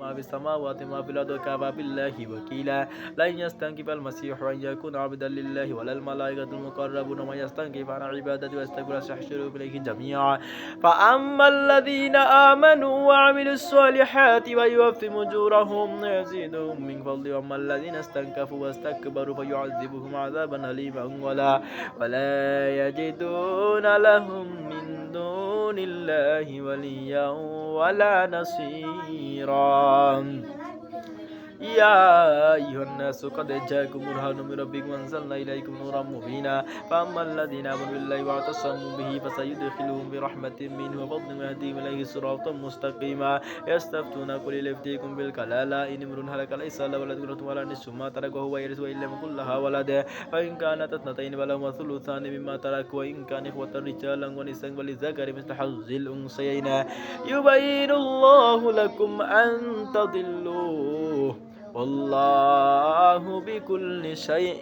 ما في السماوات ما في الأرض وكفى بالله وكيلا. لن يستنكف المسيح أن يكون عبدا لله ولا الملائكة المقربون. ومن يستنكف عن عبادته ويستكبر سيحشره إليه جميعا. فأما الذين آمنوا وعملوا الصالحات ويوفهم أجورهم ويزيدهم من فضل. وأما الذين استنكفوا واستكبروا فيعذبهم عذابا أليما ولا ولا يجدون لهم دون الله وليا ولا نصيرا. يا أيها الناس قد جاءكم برهان من ربكم وأنزلنا إليكم نورا مبينا. فأما الذين آمنوا بالله واعتصموا به فسيدخلهم برحمة منه وفضل ويهديهم إليه صراطا مستقيما. يستفتون قل يفتيكم بالكلالة إن امرؤ هلك ليس له ولد ولا نصف ما ترك وهو يرث وإن لم يكن لها ولد. فإن كانت اثنتين فلهما ثلثان مما ترك وإن كان إخوة رجالا ونساء وللذكر مثل حظ الأنثيين. يبين الله لكم أن تضلوا আল্লাহ বিকুল্লি শাইইন